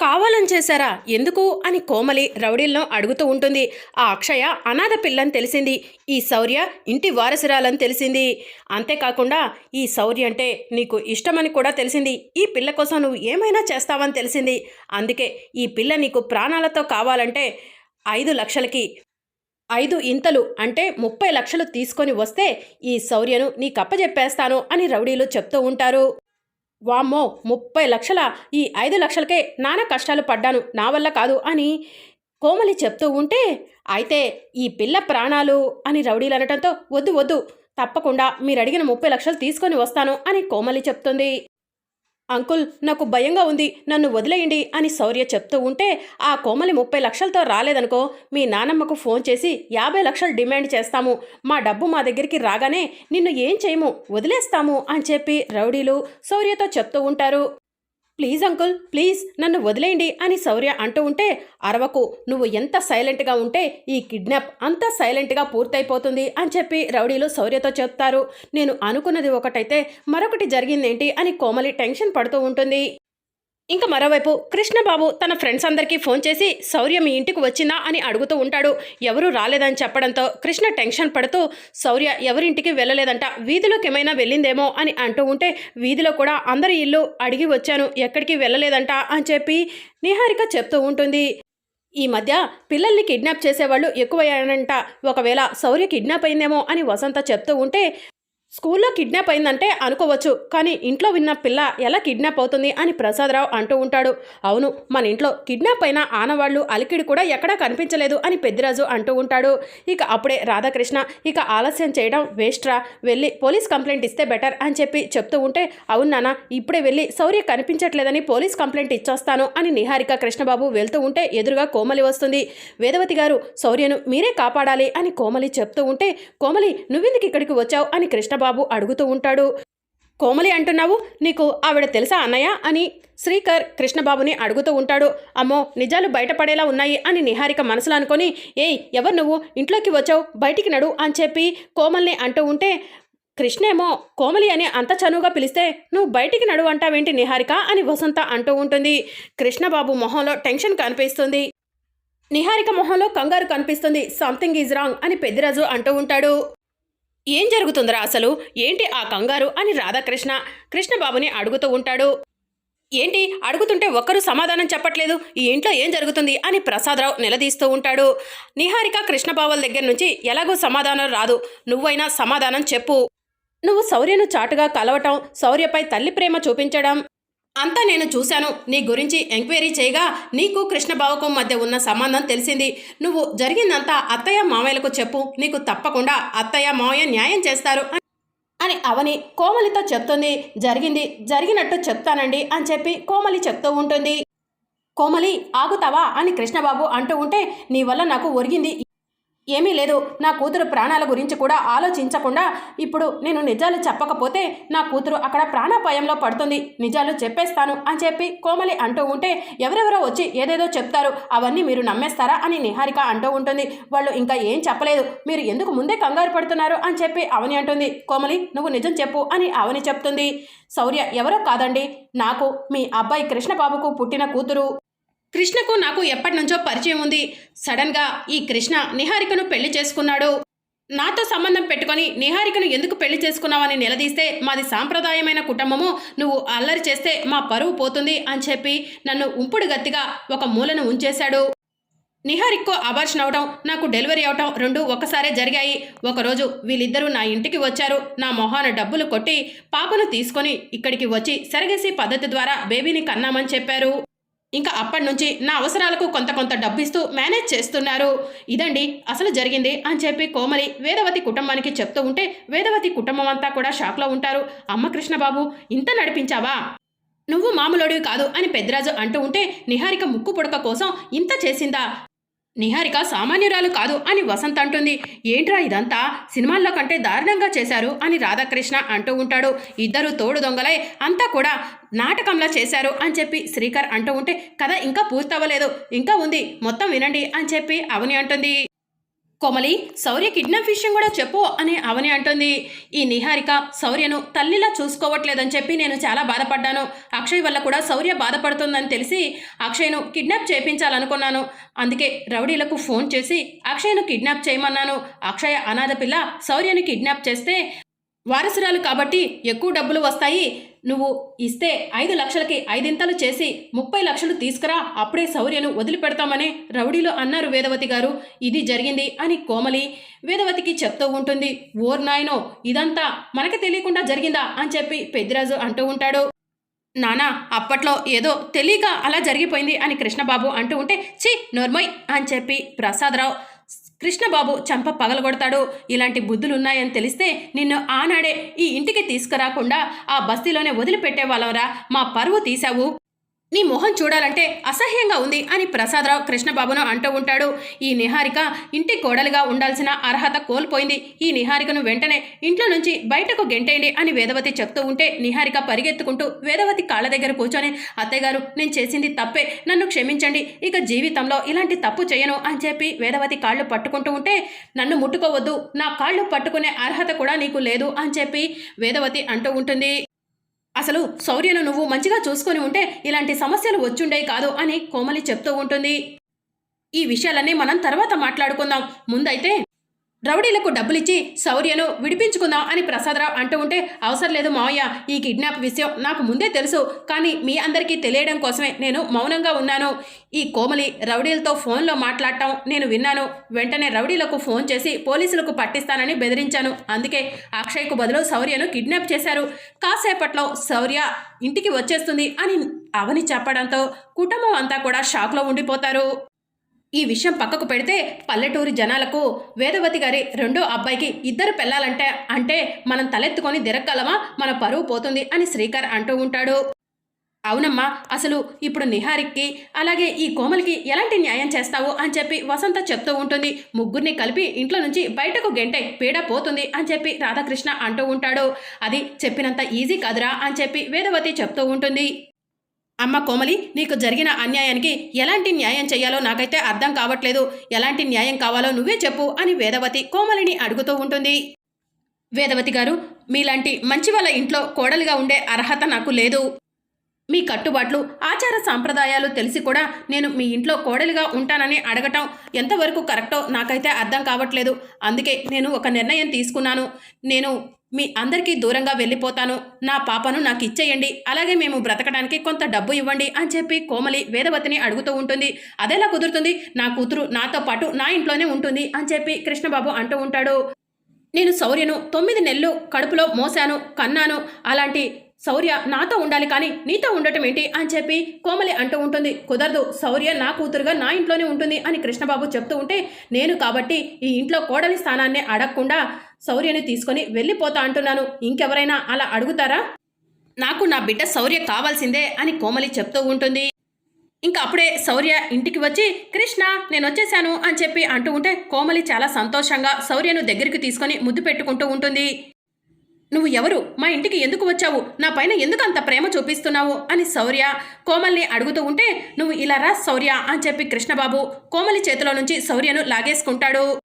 కావాలని చేశారా? ఎందుకు? అని కోమలి రౌడీల్లో అడుగుతూ ఉంటుంది. ఆ అక్షయ అనాథ పిల్లని తెలిసింది. ఈ శౌర్య ఇంటి వారసురాలని తెలిసింది. అంతేకాకుండా ఈ శౌర్య అంటే నీకు ఇష్టమని కూడా తెలిసింది. ఈ పిల్ల కోసం నువ్వు ఏమైనా చేస్తావని తెలిసింది. అందుకే ఈ పిల్ల నీకు ప్రాణాలతో కావాలంటే ఐదు లక్షలకి ఐదు ఇంతలు అంటే ముప్పై లక్షలు తీసుకొని వస్తే ఈ శౌర్యను నీకప్పజెప్పేస్తాను అని రౌడీలు చెప్తూ ఉంటారు. వామ్మో ముప్పై లక్షల ఈ ఐదు లక్షలకే నానా కష్టాలు పడ్డాను నా వల్ల కాదు అని కోమలి చెప్తూ ఉంటే అయితే ఈ పిల్ల ప్రాణాలు అని రౌడీలు అనటంతో వద్దు వద్దు తప్పకుండా మీరు అడిగిన ముప్పై లక్షలు తీసుకొని వస్తాను అని కోమలి చెప్తుంది. అంకుల్ నాకు భయంగా ఉంది. నన్ను వదిలేయండి అని శౌర్య చెప్తూ ఉంటే ఆ కోమలి ముప్పై లక్షలతో రాలేదనుకో మీ నానమ్మకు ఫోన్ చేసి యాభై లక్షలు డిమాండ్ చేస్తాము. మా డబ్బు మా దగ్గరికి రాగానే నిన్ను ఏం చేయము? వదిలేస్తాము అని చెప్పి రౌడీలు శౌర్యతో చెప్తూ ఉంటారు. ప్లీజ్ అంకుల్ ప్లీజ్ నన్ను వదిలేయండి అని శౌర్య అంటూ ఉంటే అరవకు నువ్వు ఎంత సైలెంట్గా ఉంటే ఈ కిడ్నాప్ అంత సైలెంట్గా పూర్తయిపోతుంది అని చెప్పి రౌడీలు శౌర్యతో చెప్తారు. నేను అనుకున్నది ఒకటైతే మరొకటి జరిగిందేంటి అని కోమలి టెన్షన్ పడుతూ ఉంటుంది. ఇంకా మరోవైపు కృష్ణబాబు తన ఫ్రెండ్స్ అందరికీ ఫోన్ చేసి శౌర్య మీ ఇంటికి వచ్చిందా? అని అడుగుతూ ఉంటాడు. ఎవరూ రాలేదని చెప్పడంతో కృష్ణ టెన్షన్ పడుతూ శౌర్య ఎవరింటికి వెళ్ళలేదంట వీధిలోకి ఏమైనా వెళ్ళిందేమో? అని అంటూ ఉంటే వీధిలో కూడా అందరి ఇల్లు అడిగి వచ్చాను ఎక్కడికి వెళ్ళలేదంట అని చెప్పి నిహారిక చెప్తూ ఉంటుంది. ఈ మధ్య పిల్లల్ని కిడ్నాప్ చేసేవాళ్ళు ఎక్కువయ్యారంట. ఒకవేళ శౌర్య కిడ్నాప్ అయిందేమో అని వసంత చెప్తూ ఉంటే స్కూల్లో కిడ్నాప్ అయిందంటే అనుకోవచ్చు కానీ ఇంట్లో విన్న పిల్ల ఎలా కిడ్నాప్ అవుతుంది అని ప్రసాదరావు అంటూ ఉంటాడు. అవును మన ఇంట్లో కిడ్నాప్ అయిన ఆనవాళ్ళు అలికిడి కూడా ఎక్కడా కనిపించలేదు అని పెద్దిరాజు అంటూ ఉంటాడు. ఇక అప్పుడే రాధాకృష్ణ ఇక ఆలస్యం చేయడం వేస్ట్రా వెళ్ళి పోలీస్ కంప్లైంట్ ఇస్తే బెటర్ అని చెప్పి చెప్తూ ఉంటే అవును నాన్న ఇప్పుడే వెళ్ళి శౌర్య కనిపించట్లేదని పోలీస్ కంప్లైంట్ ఇచ్చొస్తాను అని నిహారిక కృష్ణబాబు వెళ్తూ ఉంటే ఎదురుగా కోమలి వస్తుంది. వేదవతి గారు శౌర్యను మీరే కాపాడాలి అని కోమలి చెప్తూ ఉంటే కోమలి నువ్వెందుకు ఇక్కడికి వచ్చావు? అని కృష్ణబాబు అడుగుతూ ఉంటాడు. కోమలి అంటున్నావు నీకు ఆవిడ తెలుసా అన్నయ్య? అని శ్రీకర్ కృష్ణబాబుని అడుగుతూ ఉంటాడు. అమ్మో నిజాలు బయటపడేలా ఉన్నాయి అని నిహారిక మనసులో అనుకొని ఏయ్ ఎవరు నువ్వు? ఇంట్లోకి వచ్చావు బయటికి నడు అని చెప్పి కోమల్ని అంటూ ఉంటే కృష్ణేమో కోమలి అని అంత చనువుగా పిలిస్తే నువ్వు బయటికి నడు అంటావేంటి నిహారిక? అని వసంత అంటూ ఉంటుంది. కృష్ణబాబు మొహంలో టెన్షన్ కనిపిస్తుంది. నిహారిక మొహంలో కంగారు కనిపిస్తుంది. సంథింగ్ ఈజ్ రాంగ్ అని పెద్దిరాజు అంటూ ఉంటాడు. ఏం జరుగుతుందిరా అసలు? ఏంటి ఆ కంగారు అని రాధాకృష్ణ కృష్ణబాబుని అడుగుతూ ఉంటాడు. ఏంటి? అడుగుతుంటే ఒక్కరు సమాధానం చెప్పట్లేదు. ఈ ఇంట్లో ఏం జరుగుతుంది అని ప్రసాదరావు నిలదీస్తూ ఉంటాడు. నిహారిక కృష్ణబాబుల దగ్గర నుంచి ఎలాగో సమాధానం రాదు. నువ్వైనా సమాధానం చెప్పు. నువ్వు శౌర్యను చాటుగా కలవటం శౌర్యపై తల్లి ప్రేమ చూపించడం అంతా నేను చూశాను. నీ గురించి ఎంక్వైరీ చేయగా నీకు కృష్ణబాబుకు మధ్య ఉన్న సంబంధం తెలిసింది. నువ్వు జరిగిందంతా అత్తయ్య మామయ్యలకు చెప్పు. నీకు తప్పకుండా అత్తయ్య మావయ్య న్యాయం చేస్తారు అని- అని అవని కోమలితో చెప్తుంది. జరిగింది జరిగినట్టు చెప్తానండి అని చెప్పి కోమలి చెప్తూ ఉంటుంది. కోమలి ఆగుతావా అని కృష్ణబాబు అంటూ ఉంటే నీ వల్ల నాకు ఒరిగింది ఏమీ లేదు. నా కూతురు ప్రాణాల గురించి కూడా ఆలోచించకుండా ఇప్పుడు నేను నిజాలు చెప్పకపోతే నా కూతురు అక్కడ ప్రాణాపాయంలో పడుతుంది. నిజాలు చెప్పేస్తాను అని చెప్పి కోమలి అంటూ ఉంటే ఎవరెవరో వచ్చి ఏదేదో చెప్తారు. అవన్నీ మీరు నమ్మేస్తారా అని నిహారిక అంటూ ఉంటుంది. వాళ్ళు ఇంకా ఏం చెప్పలేదు. మీరు ఎందుకు ముందే కంగారు పడుతున్నారు అని చెప్పి అవని అంటుంది. కోమలి నువ్వు నిజం చెప్పు అని అవని చెప్తుంది. శౌర్య ఎవరో కాదండి. నాకు మీ అబ్బాయి కృష్ణబాబుకు పుట్టిన కూతురు. కృష్ణకు నాకు ఎప్పటి నుంచో పరిచయం ఉంది. సడన్గా ఈ కృష్ణ నిహారికను పెళ్ళి చేసుకున్నాడు. నాతో సంబంధం పెట్టుకొని నిహారికను ఎందుకు పెళ్ళి చేసుకున్నావని నిలదీస్తే మాది సాంప్రదాయమైన కుటుంబము. నువ్వు అల్లరి చేస్తే మా పరువు పోతుంది అని చెప్పి నన్ను ఉంపుడు గత్తిగా ఒక మూలను ఉంచేశాడు. నిహారిక్కు అబార్షన్ అవటం నాకు డెలివరీ అవటం రెండు ఒకసారే జరిగాయి. ఒకరోజు వీళ్ళిద్దరూ నా ఇంటికి వచ్చారు. నా మొహాన డబ్బులు కొట్టి పాపను తీసుకొని ఇక్కడికి వచ్చి సరగేసి పద్ధతి ద్వారా బేబీని కన్నామని చెప్పారు. ఇంకా అప్పటి నుంచి నా అవసరాలకు కొంత కొంత డబ్బిస్తూ మేనేజ్ చేస్తున్నారు. ఇదండి అసలు జరిగింది అని చెప్పి కోమలి వేదవతి కుటుంబానికి చెప్తూ ఉంటే వేదవతి కుటుంబం అంతా కూడా షాక్లో ఉంటారు. అమ్మ కృష్ణబాబు ఇంత నడిపించావా? నువ్వు మామూలుడివి కాదు అని పెద్దరాజు అంటూ ఉంటే నిహారిక ముక్కు పుడక కోసం ఇంత చేసిందా? నిహారిక సామాన్యురాలు కాదు అని వసంత్ అంటుంది. ఏంట్రా ఇదంతా? సినిమాల్లో కంటే దారుణంగా చేశారు అని రాధాకృష్ణ అంటూ ఉంటాడు. ఇద్దరు తోడు దొంగలై అంతా కూడా నాటకంలా చేశారు అని చెప్పి శ్రీకర్ అంటూ ఉంటే కథ ఇంకా పూర్తవ్వలేదు. ఇంకా ఉంది. మొత్తం వినండి అని చెప్పి అవని అంటుంది. కోమలి శౌర్య కిడ్నాప్ విషయం కూడా చెప్పు అని అవని అంటుంది. ఈ నిహారిక శౌర్యను తల్లిలా చూసుకోవట్లేదని చెప్పి నేను చాలా బాధపడ్డాను. అక్షయ్ వల్ల కూడా శౌర్య బాధపడుతుందని తెలిసి అక్షయ్ను కిడ్నాప్ చేయించాలనుకున్నాను. అందుకే రౌడీలకు ఫోన్ చేసి అక్షయ్ను కిడ్నాప్ చేయమన్నాను. అక్షయ అనాథ పిల్ల శౌర్యను కిడ్నాప్ చేస్తే వారసురాలు కాబట్టి ఎక్కువ డబ్బులు వస్తాయి. నువ్వు ఇస్తే ఐదు లక్షలకి ఐదింతలు చేసి ముప్పై లక్షలు తీసుకురా అప్పుడే శౌర్యను వదిలిపెడతామని రౌడీలు అన్నారు వేదవతి గారు. ఇది జరిగింది అని కోమలి వేదవతికి చెప్తూ ఉంటుంది. ఓర్ నాయనో ఇదంతా మనకి తెలియకుండా జరిగిందా అని చెప్పి పెద్దిరాజు అంటూ ఉంటాడు. నానా అప్పట్లో ఏదో తెలియక అలా జరిగిపోయింది అని కృష్ణబాబు అంటూ ఉంటే చి నోర్మోయ్ అని చెప్పి ప్రసాదరావు కృష్ణబాబు చంప పగలగొడతాడు. ఇలాంటి బుద్ధులున్నాయని తెలిస్తే నిన్ను ఆనాడే ఈ ఇంటికి తీసుకురాకుండా ఆ బస్తీలోనే వదిలిపెట్టేవాళ్ళంరా మా పరువు తీశావు. నీ మొహం చూడాలంటే అసహ్యంగా ఉంది అని ప్రసాదరావు కృష్ణబాబును అంటూ ఉంటాడు. ఈ నిహారిక ఇంటి కోడలుగా ఉండాల్సిన అర్హత కోల్పోయింది. ఈ నిహారికను వెంటనే ఇంట్లో నుంచి బయటకు గెంటేయండి అని వేదవతి చెప్తూ ఉంటే నిహారిక పరిగెత్తుకుంటూ వేదవతి కాళ్ళ దగ్గర కూర్చొని అత్తయ్యగారు నేను చేసింది తప్పే. నన్ను క్షమించండి. ఇక జీవితంలో ఇలాంటి తప్పు చేయను అని చెప్పి వేదవతి కాళ్ళు పట్టుకుంటూ ఉంటే నన్ను ముట్టుకోవద్దు. నా కాళ్ళు పట్టుకునే అర్హత కూడా నీకు లేదు అని చెప్పి వేదవతి అంటూ ఉంటుంది. అసలు శౌర్యను నువ్వు మంచిగా చూసుకొని ఉంటే ఇలాంటి సమస్యలు వచ్చుండేవి కాదు అని కోమలి చెప్తూ ఉంటుంది. ఈ విషయాలన్నీ మనం తర్వాత మాట్లాడుకుందాం. ముందైతే రౌడీలకు డబ్బులిచ్చి శౌర్యను విడిపించుకుందాం అని ప్రసాదరావు అంటూ ఉంటే అవసరం లేదు మావయ్య ఈ కిడ్నాప్ విషయం నాకు ముందే తెలుసు కానీ మీ అందరికీ తెలియడం కోసమే నేను మౌనంగా ఉన్నాను. ఈ కోమలి రౌడీలతో ఫోన్లో మాట్లాడటం నేను విన్నాను. వెంటనే రౌడీలకు ఫోన్ చేసి పోలీసులకు పట్టిస్తానని బెదిరించాను. అందుకే అక్షయ్కు బదులు శౌర్యను కిడ్నాప్ చేశారు. కాసేపట్లో శౌర్య ఇంటికి వచ్చేస్తుంది అని అవని చెప్పడంతో కుటుంబం అంతా కూడా షాక్లో ఉండిపోతారు. ఈ విషయం పక్కకు పెడితే పల్లెటూరి జనాలకు వేదవతి గారి రెండో అబ్బాయికి ఇద్దరు పెళ్ళాలంటే అంటే మనం తలెత్తుకొని దిరక్కలమా? మన పరువు పోతుంది అని శ్రీకర్ అంటూ ఉంటాడు. అవునమ్మా అసలు ఇప్పుడు నిహారిక్కి అలాగే ఈ కోమలికి ఎలాంటి న్యాయం చేస్తావు అని చెప్పి వసంత చెప్తూ ఉంటుంది. ముగ్గురిని కలిపి ఇంట్లో నుంచి బయటకు గెంటే పీడ పోతుంది అని చెప్పి రాధాకృష్ణ అంటూ ఉంటాడు. అది చెప్పినంత ఈజీ కాదురా అని చెప్పి వేదవతి చెప్తూ ఉంటుంది. అమ్మ కోమలి నీకు జరిగిన అన్యాయానికి ఎలాంటి న్యాయం చేయాలో నాకైతే అర్థం కావట్లేదు. ఎలాంటి న్యాయం కావాలో నువ్వే చెప్పు అని వేదవతి కోమలిని అడుగుతూ ఉంటుంది. వేదవతి గారు మీలాంటి మంచి వాళ్ళ ఇంట్లో కోడలుగా ఉండే అర్హత నాకు లేదు. మీ కట్టుబాట్లు ఆచార సాంప్రదాయాలు తెలిసి కూడా నేను మీ ఇంట్లో కోడలిగా ఉంటానని అడగటం ఎంతవరకు కరెక్టో నాకైతే అర్థం కావట్లేదు. అందుకే నేను ఒక నిర్ణయం తీసుకున్నాను. నేను మీ అందరికీ దూరంగా వెళ్ళిపోతాను. నా పాపను నాకు ఇచ్చేయండి. అలాగే మేము బ్రతకడానికి కొంత డబ్బు ఇవ్వండి అని చెప్పి కోమలి వేదవతిని అడుగుతూ ఉంటుంది. అదేలా కుదురుతుంది? నా కూతురు నాతో పాటు నా ఇంట్లోనే ఉంటుంది అని చెప్పి కృష్ణబాబు అంటూ ఉంటాడు. నేను శౌర్యను తొమ్మిది నెలలు కడుపులో మోసాను కన్నాను. అలాంటి శౌర్య నాతో ఉండాలి కానీ నీతో ఉండటం ఏంటి? అని చెప్పి కోమలి అంటూ ఉంటుంది. కుదరదు శౌర్య నా కూతురుగా నా ఇంట్లోనే ఉంటుంది అని కృష్ణబాబు చెప్తూ ఉంటే నేను కాబట్టి ఈ ఇంట్లో కోడలి స్థానాన్ని అడగకుండా శౌర్యని తీసుకొని వెళ్ళిపోతా అంటున్నాను. ఇంకెవరైనా అలా అడుగుతారా? నాకు నా బిడ్డ శౌర్య కావాల్సిందే అని కోమలి చెప్తూ ఉంటుంది. ఇంకా అప్పుడే శౌర్య ఇంటికి వచ్చి కృష్ణ నేను వచ్చేసాను అని చెప్పి అంటూ ఉంటే కోమలి చాలా సంతోషంగా శౌర్యను దగ్గరికి తీసుకొని ముద్దు పెట్టుకుంటూ ఉంటుంది. నువ్వు ఎవరు? మా ఇంటికి ఎందుకు వచ్చావు? నా పైన ఎందుకు అంత ప్రేమ చూపిస్తున్నావు? అని శౌర్య కోమల్ని అడుగుతూ ఉంటే నువ్వు ఇలా రా శౌర్య అని చెప్పి కృష్ణబాబు కోమలి చేతిలో నుంచి శౌర్యను లాగేసుకుంటాడు.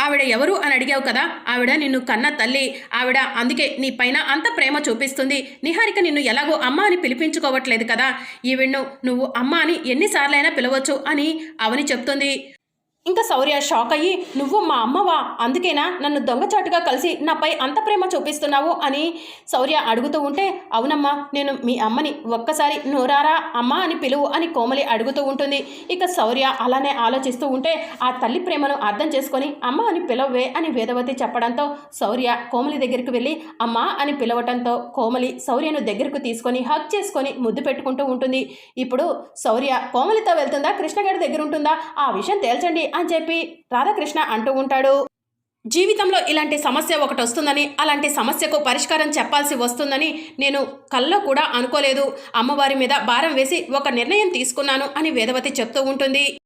ఆవిడ ఎవరు అని అడిగావు కదా? ఆవిడ నిన్ను కన్న తల్లి. ఆవిడ అందుకే నీ పైన అంత ప్రేమ చూపిస్తుంది. నిహారిక నిన్ను ఎలాగో అమ్మ అని పిలిపించుకోవట్లేదు కదా? ఈవిడ్ను నువ్వు అమ్మ అని ఎన్నిసార్లైనా పిలవచ్చు అని అవని చెప్తుంది. ఇంకా శౌర్య షాక్ అయ్యి నువ్వు మా అమ్మవా అందుకేనా నన్ను దొంగచాటుగా కలిసి నాపై అంత ప్రేమ చూపిస్తున్నావు? అని శౌర్య అడుగుతూ ఉంటే అవునమ్మా నేను మీ అమ్మని ఒక్కసారి నోరారా అమ్మ అని పిలువు అని కోమలి అడుగుతూ ఉంటుంది. ఇక శౌర్య అలానే ఆలోచిస్తూ ఉంటే ఆ తల్లి ప్రేమను అర్థం చేసుకొని అమ్మ అని పిలవే అని వేదవతి చెప్పడంతో శౌర్య కోమలి దగ్గరికి వెళ్ళి అమ్మ అని పిలవటంతో కోమలి శౌర్యను దగ్గరకు తీసుకొని హక్ చేసుకొని ముద్దు పెట్టుకుంటూ ఉంటుంది. ఇప్పుడు శౌర్య కోమలితో వెళ్తుందా? కృష్ణగారి దగ్గర ఉంటుందా? ఆ విషయం తేల్చండి. అని చెప్పి రాధాకృష్ణ అంటూ ఉంటాడు. జీవితంలో ఇలాంటి సమస్య ఒకటి వస్తుందని అలాంటి సమస్యకు పరిష్కారం చెప్పాల్సి వస్తుందని నేను కల్లో కూడా అనుకోలేదు. అమ్మవారి మీద భారం వేసి ఒక నిర్ణయం తీసుకున్నాను అని వేదవతి చెప్తూ ఉంటుంది.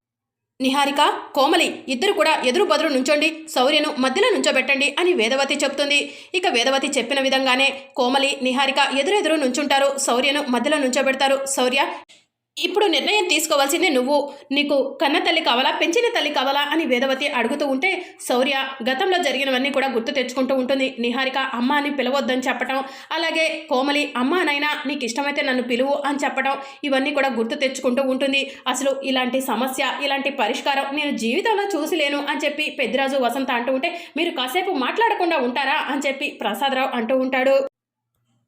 నిహారిక కోమలి ఇద్దరు కూడా ఎదురు బదురు నుంచోండి శౌర్యను మధ్యలో నుంచోబెట్టండి అని వేదవతి చెప్తుంది. ఇక వేదవతి చెప్పిన విధంగానే కోమలి నిహారిక ఎదురెదురు నుంచుంటారు. శౌర్యను మధ్యలో నుంచోబెడతారు. శౌర్య ఇప్పుడు నిర్ణయం తీసుకోవాల్సింది నువ్వు. నీకు కన్న తల్లి కావాలా పెంచిన తల్లి కావాలా అని వేదవతి అడుగుతూ ఉంటే శౌర్య గతంలో జరిగినవన్నీ కూడా గుర్తు తెచ్చుకుంటూ ఉంటుంది. నిహారిక అమ్మ అని పిలవద్దని చెప్పటం అలాగే కోమలి అమ్మానైనా నీకు ఇష్టమైతే నన్ను పిలువు అని చెప్పడం ఇవన్నీ కూడా గుర్తు తెచ్చుకుంటూ ఉంటుంది. అసలు ఇలాంటి సమస్య ఇలాంటి పరిష్కారం నేను జీవితంలో చూసిలేను అని చెప్పి పెద్దిరాజు వసంత అంటూ ఉంటే మీరు కాసేపు మాట్లాడకుండా ఉంటారా అని చెప్పి ప్రసాదరావు అంటూ ఉంటాడు.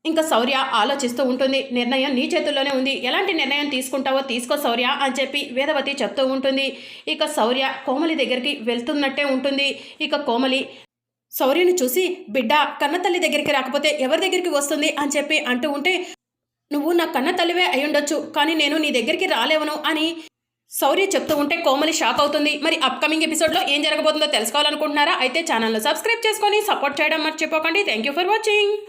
ఇంకా శౌర్య ఆలోచిస్తూ ఉంటుంది నిర్ణయం నీ చేతుల్లోనే ఉంది ఎలాంటి నిర్ణయం తీసుకుంటావో తీసుకో శౌర్య అని చెప్పి వేదవతి చెప్తూ ఉంటుంది. ఇక శౌర్య కోమలి దగ్గరికి వెళ్తున్నట్టే ఉంటుంది. ఇక కోమలి శౌర్యను చూసి బిడ్డ కన్నతల్లి దగ్గరికి రాకపోతే ఎవరి దగ్గరికి వస్తుంది? అని చెప్పి అంటూ ఉంటే నువ్వు నా కన్న తల్లివే అయి కానీ నేను నీ దగ్గరికి రాలేవను అని శౌర్య చెప్తూ ఉంటే కోమలి షాక్ అవుతుంది. మరి అప్కమింగ్ ఎపిసోడ్లో ఏం జరగబోతుందో తెలుసుకోవాలనుకుంటున్నారా? అయితే ఛానల్ను సబ్స్క్రైబ్ చేసుకొని సపోర్ట్ చేయడం మర్చిపోకండి. Thank you for watching